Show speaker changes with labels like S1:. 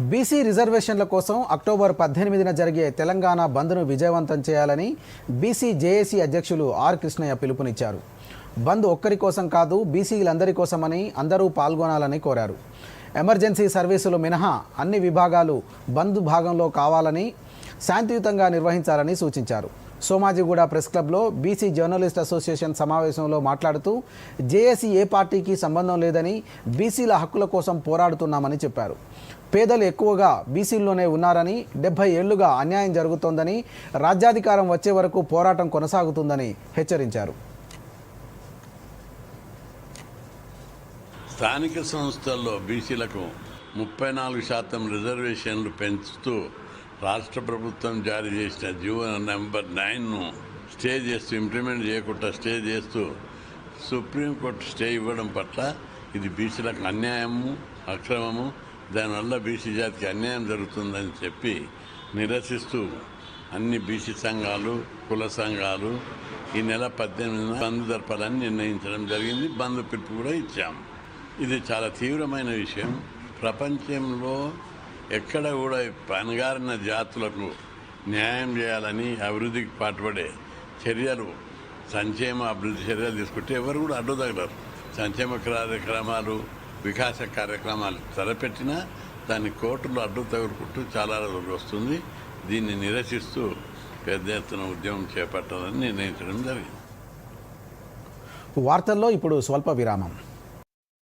S1: BC రిజర్వేషన్ల కోసం October పద్దెనిమిదిన జరిగే తెలంగాణ బంద్ను విజయవంతం చేయాలని బీసీ జేఏసీ అధ్యక్షులు ఆర్ కృష్ణయ్య పిలుపునిచ్చారు. బంద్ ఒక్కరి కోసం కాదు బీసీలందరి కోసమని అందరూ పాల్గొనాలని కోరారు. ఎమర్జెన్సీ సర్వీసులు మినహా అన్ని విభాగాలు బంద్ భాగంలో కావాలని శాంతియుతంగా నిర్వహించాలని సూచించారు. సోమాజిగూడ ప్రెస్ క్లబ్లో బీసీ జర్నలిస్ట్ అసోసియేషన్ సమావేశంలో మాట్లాడుతూ జేఏసీ ఏ పార్టీకి సంబంధం లేదని బీసీల హక్కుల కోసం పోరాడుతున్నామని చెప్పారు. పేదలు ఎక్కువగా బీసీల్లోనే ఉన్నారని డెబ్బై ఏళ్ళుగా అన్యాయం జరుగుతోందని రాజ్యాధికారం వచ్చే వరకు పోరాటం కొనసాగుతుందని హెచ్చరించారు.
S2: స్థానిక సంస్థల్లో బీసీలకు ముప్పై నాలుగు శాతం రిజర్వేషన్లు పెంచుతూ రాష్ట్ర ప్రభుత్వం జారీ చేసిన జీవో నెంబర్ నైన్ను స్టే చేస్తూ ఇంప్లిమెంట్ చేయకుండా స్టే చేస్తూ సుప్రీంకోర్టు స్టే ఇవ్వడం పట్ల ఇది బీసీలకు అన్యాయము అక్రమము దానివల్ల బీసీ జాతికి అన్యాయం జరుగుతుందని చెప్పి నిరసిస్తూ అన్ని బీసీ సంఘాలు కుల సంఘాలు ఈ నెల పద్దెనిమిదిన బంద్ జరపాలని నిర్ణయించడం జరిగింది. బంద్ పిలుపు కూడా ఇచ్చాము ఇది చాలా తీవ్రమైన విషయం. ప్రపంచంలో ఎక్కడ కూడా పనిగారిన జాతులకు న్యాయం చేయాలని అభివృద్ధికి పాటుపడే చర్యలు సంక్షేమ అభివృద్ధి చర్యలు తీసుకుంటే ఎవరు కూడా అడ్డుతగలరు సంక్షేమ కార్యక్రమాలు వికాస కార్యక్రమాలు తలపెట్టినా దాన్ని కోర్టులో అడ్డు తగులుకుంటూ చాలా రోజులు వస్తుంది. దీన్ని నిరసిస్తూ పెద్ద ఎత్తున ఉద్యమం చేపట్టాలని నిర్ణయించడం జరిగింది.
S1: వార్తల్లో ఇప్పుడు స్వల్ప విరామం.